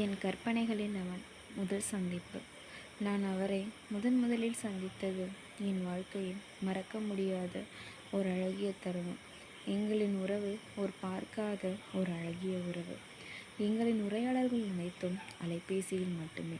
என் கற்பனைகளில் அவன் முதல் சந்திப்பு. நான் அவரை முதன் முதலில் சந்தித்தது என் வாழ்க்கையில் மறக்க முடியாத ஒரு அழகிய தருணம். எங்களின் உறவு ஒரு பார்க்காத ஒரு அழகிய உறவு. எங்களின் உரையாடல்கள் அனைத்தும் அலைபேசியில் மட்டுமே.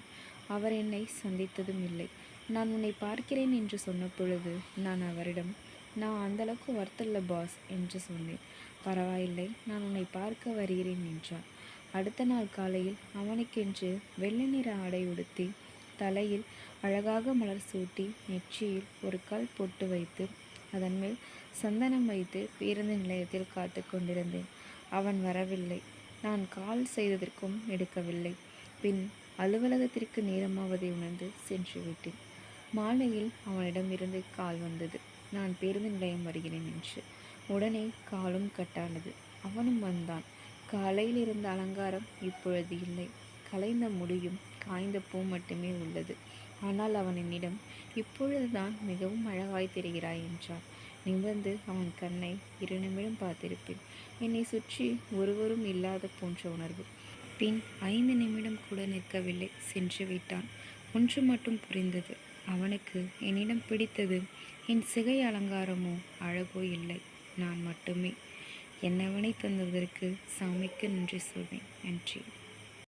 அவர் என்னை சந்தித்ததும் இல்லை. நான் உன்னை பார்க்கிறேன் என்று சொன்ன பொழுது நான் அவரிடம் நான் அந்தளவுக்கு வர்த்தல்ல பாஸ் என்று சொன்னேன். பரவாயில்லை நான் உன்னை பார்க்க வருகிறேன் என்றார் அடுத்த நாள் காலையில் அவனுக்கென்று வெள்ளை நிற ஆடை உடுத்தி தலையில் அழகாக மலர் சூட்டி நெற்றியில் ஒரு கல் பொட்டு வைத்து அதன் மேல் சந்தனம் வைத்து பேருந்து நிலையத்தில் காத்து கொண்டிருந்தேன். அவன் வரவில்லை. நான் கால் செய்ததற்கும் எடுக்கவில்லை. பின் அலுவலகத்திற்கு நேரமாவதை உணர்ந்து சென்று விட்டேன். மாலையில் அவனிடமிருந்து கால் வந்தது. நான் பேருந்து நிலையம் வருகிறேன் என்று. உடனே காலும் கட்டானது. அவனும் வந்தான். காலையில் இருந்த அலங்காரம் இப்பொழுது இல்லை. கலைந்த முடியும் காய்ந்த பூ மட்டுமே உள்ளது. ஆனால் அவன் என்னிடம் இப்பொழுதுதான் மிகவும் அழகாய் தெரிகிறாய் என்றான். நிமிர்ந்து அவன் கண்ணை இரு நிமிடம் பார்த்திருப்பேன். என்னை சுற்றி ஒருவரும் இல்லாத போன்ற உணர்வு. பின் ஐந்து நிமிடம் கூட நிற்கவில்லை. சென்று விட்டான். ஒன்று மட்டும் புரிந்தது. அவனுக்கு என்னிடம் பிடித்தது என் சிகை அலங்காரமோ அழகோ இல்லை. நான் மட்டுமே. என்னவனை தந்ததற்கு சாமிக்கு நன்றி சொல்வேன். நன்றி.